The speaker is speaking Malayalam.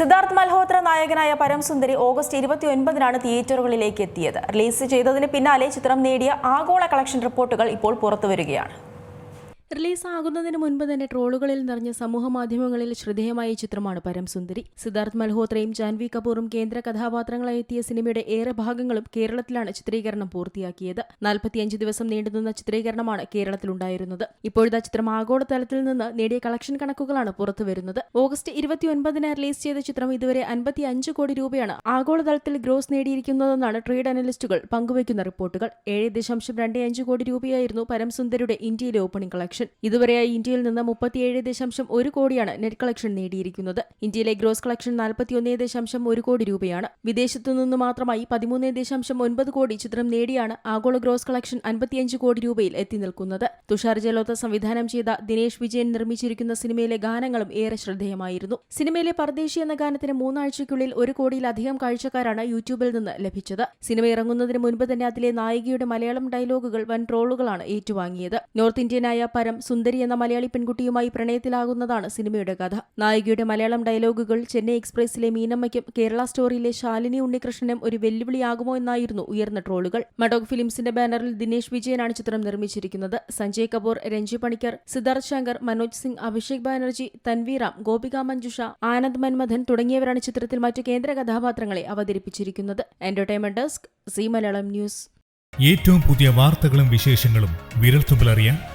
സിദ്ധാർത്ഥ് മൽഹോത്ര നായകനായ പരംസുന്ദരി ഓഗസ്റ്റ് ഇരുപത്തി ഒൻപതിനാണ് തിയേറ്ററുകളിലേക്ക് എത്തിയത്. റിലീസ് ചെയ്തതിന് പിന്നാലെ ചിത്രം നേടിയ ആഗോള കളക്ഷൻ റിപ്പോർട്ടുകൾ ഇപ്പോൾ പുറത്തുവരികയാണ്. റിലീസാകുന്നതിന് മുൻപ് തന്നെ ട്രോളുകളിൽ നിറഞ്ഞ സമൂഹ മാധ്യമങ്ങളിൽ ശ്രദ്ധേയമായ ചിത്രമാണ് പരംസുന്ദരി. സിദ്ധാർത്ഥ് മൽഹോത്രയും ജാൻവി കപൂറും കേന്ദ്ര കഥാപാത്രങ്ങളായി എത്തിയ സിനിമയുടെ ഏറെ ഭാഗങ്ങളും കേരളത്തിലാണ് ചിത്രീകരണം പൂർത്തിയാക്കിയത്. നാൽപ്പത്തിയഞ്ച് ദിവസം നീണ്ടുനിന്ന ചിത്രീകരണമാണ് കേരളത്തിലുണ്ടായിരുന്നത്. ഇപ്പോഴത്തെ ചിത്രം ആഗോളതലത്തിൽ നിന്ന് നേടിയ കളക്ഷൻ കണക്കുകളാണ് പുറത്തുവരുന്നത്. ഓഗസ്റ്റ് ഇരുപത്തിയൊൻപതിന് റിലീസ് ചെയ്ത ചിത്രം ഇതുവരെ അൻപത്തി അഞ്ച് കോടി രൂപയാണ് ആഗോളതലത്തിൽ ഗ്രോസ് നേടിയിരിക്കുന്നതെന്നാണ് ട്രേഡ് അനലിസ്റ്റുകൾ പങ്കുവയ്ക്കുന്ന റിപ്പോർട്ടുകൾ. ഏഴ് ദശാംശം രണ്ട് അഞ്ച് കോടി രൂപയായിരുന്നു പരംസുന്ദരിയുടെ ഇന്ത്യയിലെ ഓപ്പണിംഗ് കളക്ഷൻ. ഇതുവരെയായി ഇന്ത്യയിൽ നിന്ന് മുപ്പത്തിയേഴ് ദശാംശം ഒരു കോടിയാണ് നെറ്റ് കളക്ഷൻ നേടിയിരിക്കുന്നത്. ഇന്ത്യയിലെ ഗ്രോസ് കളക്ഷൻ നാൽപ്പത്തിയൊന്ന് ദശാംശം ഒരു കോടി രൂപയാണ്. വിദേശത്തു നിന്ന് മാത്രമായി പതിമൂന്ന് ദശാംശം ഒൻപത് കോടി ചിത്രം നേടിയാണ് ആഗോള ഗ്രോസ് കളക്ഷൻ അൻപത്തിയഞ്ച് കോടി രൂപയിൽ എത്തി നിൽക്കുന്നത്. തുഷാർ ജലോത്ത സംവിധാനം ചെയ്ത ദിനേശ് വിജയൻ നിർമ്മിച്ചിരിക്കുന്ന സിനിമയിലെ ഗാനങ്ങളും ഏറെ ശ്രദ്ധേയമായിരുന്നു. സിനിമയിലെ പർദേശി എന്ന ഗാനത്തിന് മൂന്നാഴ്ചയ്ക്കുള്ളിൽ ഒരു കോടിയിലധികം കാഴ്ചക്കാരാണ് യൂട്യൂബിൽ നിന്ന് ലഭിച്ചത്. സിനിമ ഇറങ്ങുന്നതിന് മുൻപ് തന്നെ അതിലെ നായികയുടെ മലയാളം ഡയലോഗുകൾ വൻ ട്രോളുകളാണ് ഏറ്റുവാങ്ങിയത്. നോർത്ത് ഇന്ത്യനായ പരം സുന്ദരി എന്ന മലയാളി പെൺകുട്ടിയുമായി പ്രണയത്തിലാകുന്നതാണ് സിനിമയുടെ കഥ. നായികയുടെ മലയാളം ഡയലോഗുകൾ ചെന്നൈ എക്സ്പ്രസിലെ മീനമ്മയ്ക്കും കേരള സ്റ്റോറിയിലെ ശാലിനി ഉണ്ണികൃഷ്ണനും ഒരു വെല്ലുവിളിയാകുമോ എന്നായിരുന്നു ഉയർന്ന ട്രോളുകൾ. മഡോക് ഫിലിംസിന്റെ ബാനറിൽ ദിനേശ് വിജയനാണ് ചിത്രം നിർമ്മിച്ചിരിക്കുന്നത്. സഞ്ജയ് കപൂർ രഞ്ജി പണിക്കർ സിദ്ധാർത്ഥ് ശങ്കർ മനോജ് സിംഗ് അഭിഷേക് ബാനർജി തൻവീറാം ഗോപിക മഞ്ജുഷ ആനന്ദ് മൻമഥൻ തുടങ്ങിയവരാണ് ചിത്രത്തിൽ മറ്റു കേന്ദ്ര കഥാപാത്രങ്ങളെ അവതരിപ്പിച്ചിരിക്കുന്നത്. Entertainment desk Zee Malayalam news. ഏറ്റവും പുതിയ വാർത്തകളും വിശേഷങ്ങളും വിരൽത്തുമ്പിലറിയാൻ